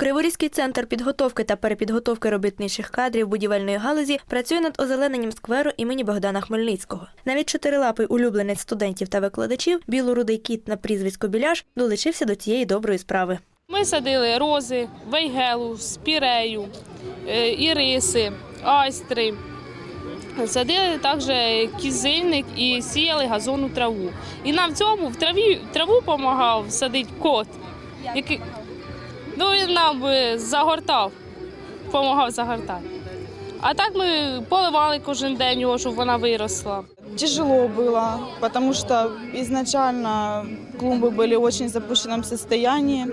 Криворізький центр підготовки та перепідготовки робітничих кадрів будівельної галузі працює над озелененням скверу імені Богдана Хмельницького. Навіть чотирилапий улюбленець студентів та викладачів, білорудий кіт на прізвисько Біляш, долучився до цієї доброї справи. Ми садили рози, вейгелу, спірею, е, іриси, айстри. Садили також кізильник і сіяли газонну траву. І нам в цьому в траві траву допомагав садити кот. Який, ну, він нам е, загортав, допомагав загортати. А так ми поливали кожен день його, щоб вона виросла. Тяжело было, потому что изначально клумбы были в очень запущенном состоянии.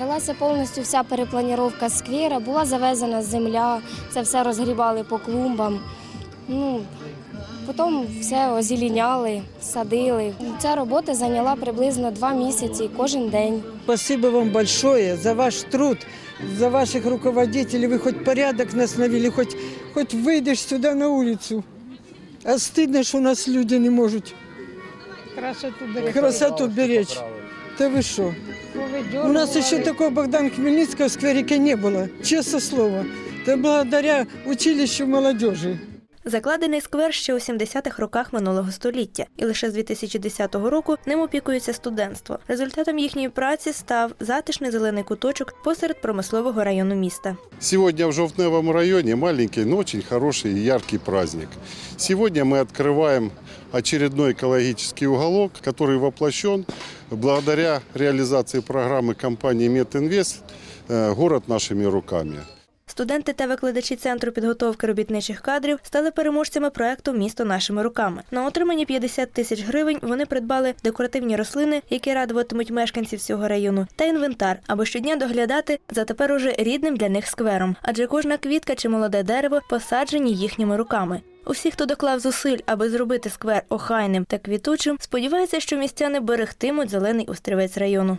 Велася повністю вся перепланіровка сквера, була завезена земля, це все розгрібали по клумбам. Ну, потім все озеленяли, садили. Ця робота зайняла приблизно два місяці кожен день. Спасибо вам большое за ваш труд, за ваших руководителей. Вы хоть порядок нас навели, хоть, хоть выйдешь сюда на улицу. А стыдно, что у нас люди не можуть красоту беречь. Да вы что? У нас еще такого Богдан Хмельницкого в скверике не было, честное слово. Это благодаря училищу молодежи. Закладений сквер ще у 70-х роках минулого століття, і лише з 2010 року ним опікується студентство. Результатом їхньої праці став затишний зелений куточок посеред промислового району міста. Сегодня в Жовтневом районе маленький, но очень хороший и яркий праздник. Сегодня мы открываем очередной экологический уголок, который воплощен благодаря реализации программы компании Мединвест э, «Город нашими руками». Студенти та викладачі центру підготовки робітничих кадрів стали переможцями проекту Місто нашими руками. На отримані 50 тисяч гривень вони придбали декоративні рослини, які радуватимуть мешканців цього району, та інвентар, аби щодня доглядати за тепер уже рідним для них сквером. Адже кожна квітка чи молоде дерево посаджені їхніми руками. Усі, хто доклав зусиль, аби зробити сквер охайним та квітучим, сподіваються, що містяни берегтимуть зелений острівець району.